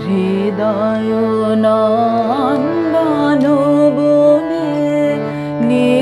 হৃদয় নন্দন বলে নি